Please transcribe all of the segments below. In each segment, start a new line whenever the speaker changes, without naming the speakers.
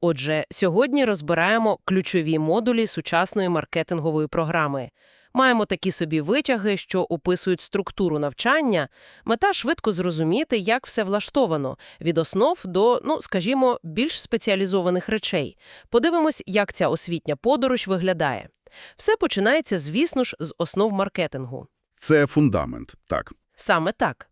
Отже, сьогодні розбираємо ключові модулі сучасної маркетингової програми. Маємо такі собі витяги, що описують структуру навчання. Мета швидко зрозуміти, як все влаштовано, від основ до, ну, скажімо, більш спеціалізованих речей. Подивимось, як ця освітня подорож виглядає. Все починається, звісно ж, з основ маркетингу.
Це фундамент, так.
Саме так.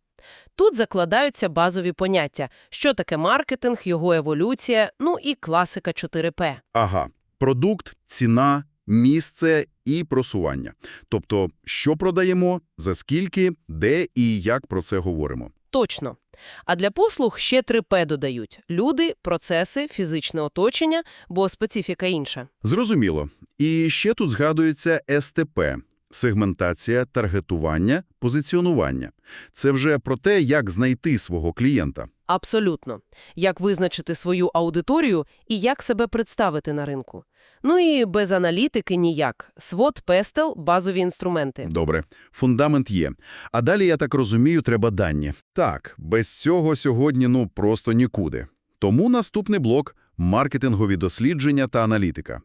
Тут закладаються базові поняття, що таке маркетинг, його еволюція, ну і класика 4П.
Ага. Продукт, ціна, місце і просування. Тобто, що продаємо, за скільки, де і як про це говоримо.
Точно. А для послуг ще 3П додають – люди, процеси, фізичне оточення, бо специфіка інша.
Зрозуміло. І ще тут згадується СТП – сегментація, таргетування, позиціонування. Це вже про те, як знайти свого клієнта.
Абсолютно. Як визначити свою аудиторію і як себе представити на ринку. Ну і без аналітики ніяк. Свод, пестел, базові інструменти.
Добре, фундамент є. А далі, я так розумію, треба дані. Так, без цього сьогодні ну просто нікуди. Тому наступний блок – маркетингові дослідження та аналітика.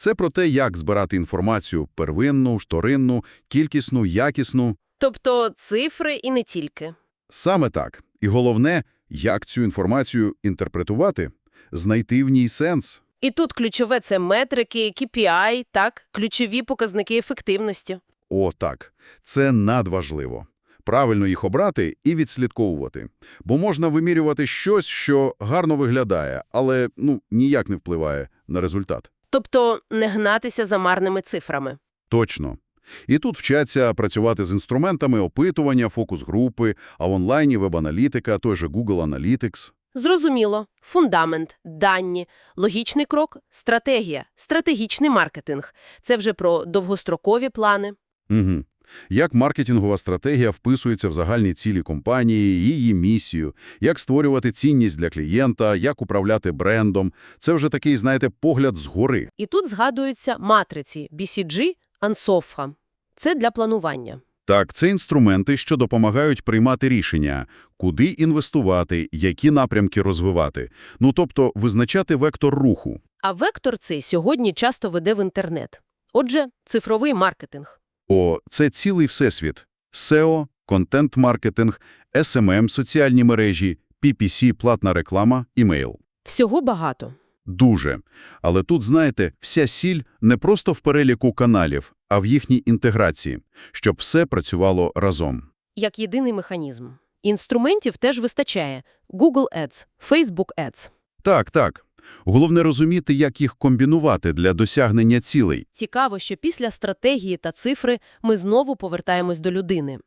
Це про те, як збирати інформацію первинну, вторинну, кількісну, якісну.
Тобто цифри і не тільки.
Саме так. І головне, як цю інформацію інтерпретувати, знайти в ній сенс.
І тут ключове – це метрики, KPI, так, ключові показники ефективності.
О, так. Це надважливо. Правильно їх обрати і відслідковувати. Бо можна вимірювати щось, що гарно виглядає, але ну ніяк не впливає на результат.
Тобто не гнатися за марними цифрами.
Точно. І тут вчаться працювати з інструментами опитування, фокус-групи, а в онлайні веб-аналітика, той же Google Analytics.
Зрозуміло. Фундамент, дані, логічний крок, стратегія, стратегічний маркетинг. Це вже про довгострокові плани.
Угу. Як маркетингова стратегія вписується в загальні цілі компанії, її місію, як створювати цінність для клієнта, як управляти брендом. Це вже такий, знаєте, погляд згори.
І тут згадуються матриці BCG, ANSOFA. Це для планування.
Так, це інструменти, що допомагають приймати рішення, куди інвестувати, які напрямки розвивати. Ну, тобто визначати вектор руху.
А вектор цей сьогодні часто веде в інтернет. Отже, цифровий маркетинг.
О, це цілий всесвіт. SEO, контент-маркетинг, SMM, соціальні мережі, PPC, платна реклама, імейл.
Всього багато.
Дуже. Але тут, знаєте, вся сіль не просто в переліку каналів, а в їхній інтеграції, щоб все працювало разом.
Як єдиний механізм. Інструментів теж вистачає. Google Ads, Facebook Ads.
Так, так. Головне розуміти, як їх комбінувати для досягнення цілей.
Цікаво, що після стратегії та цифри ми знову повертаємось до людини.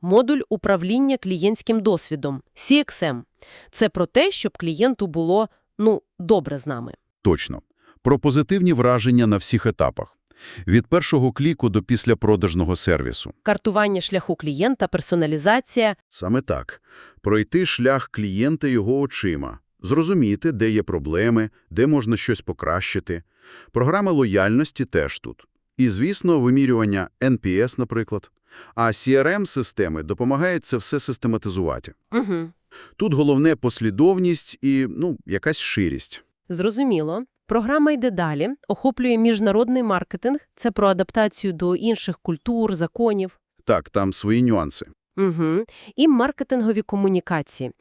Модуль управління клієнтським досвідом – CXM. Це про те, щоб клієнту було, ну, добре з нами.
Точно. Про позитивні враження на всіх етапах. Від першого кліку до післяпродажного сервісу.
Картування шляху клієнта, персоналізація.
Саме так. Пройти шлях клієнта його очима. Зрозуміти, де є проблеми, де можна щось покращити. Програма лояльності теж тут. І, звісно, вимірювання NPS, наприклад. А CRM-системи допомагають це все систематизувати.
Угу.
Тут головне послідовність і, ну, якась ширість.
Зрозуміло. Програма йде далі, охоплює міжнародний маркетинг. Це про адаптацію до інших культур, законів.
Так, там свої нюанси.
Угу. І маркетингові комунікації.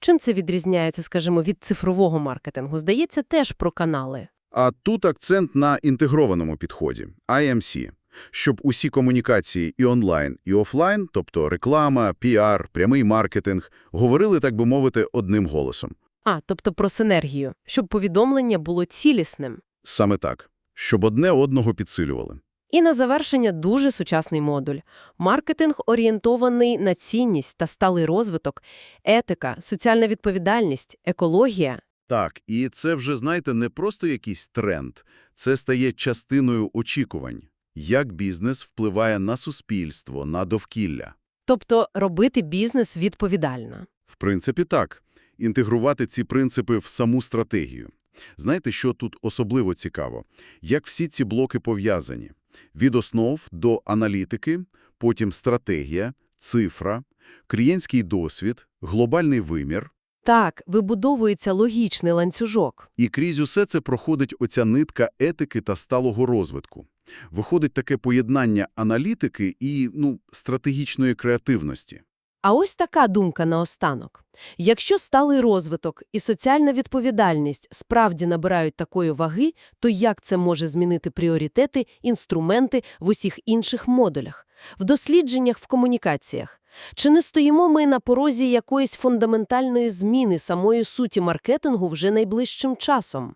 Чим це відрізняється, скажімо, від цифрового маркетингу? Здається, теж про канали.
А тут акцент на інтегрованому підході – IMC. Щоб усі комунікації і онлайн, і офлайн, тобто реклама, піар, прямий маркетинг, говорили, так би мовити, одним голосом.
А, тобто про синергію, щоб повідомлення було цілісним.
Саме так. Щоб одне одного підсилювали.
І на завершення дуже сучасний модуль. Маркетинг орієнтований на цінність та сталий розвиток, етика, соціальна відповідальність, екологія.
Так, і це вже, знаєте, не просто якийсь тренд. Це стає частиною очікувань. Як бізнес впливає на суспільство, на довкілля.
Тобто робити бізнес відповідально.
В принципі, так. Інтегрувати ці принципи в саму стратегію. Знаєте, що тут особливо цікаво? Як всі ці блоки пов'язані? Від основ до аналітики, потім стратегія, цифра, клієнтський досвід, глобальний вимір.
Так, вибудовується логічний ланцюжок.
І крізь усе це проходить оця нитка етики та сталого розвитку. Виходить таке поєднання аналітики і, ну, стратегічної креативності.
А ось така думка наостанок. Якщо сталий розвиток і соціальна відповідальність справді набирають такої ваги, то як це може змінити пріоритети, інструменти в усіх інших модулях, в дослідженнях, в комунікаціях? Чи не стоїмо ми на порозі якоїсь фундаментальної зміни самої суті маркетингу вже найближчим часом?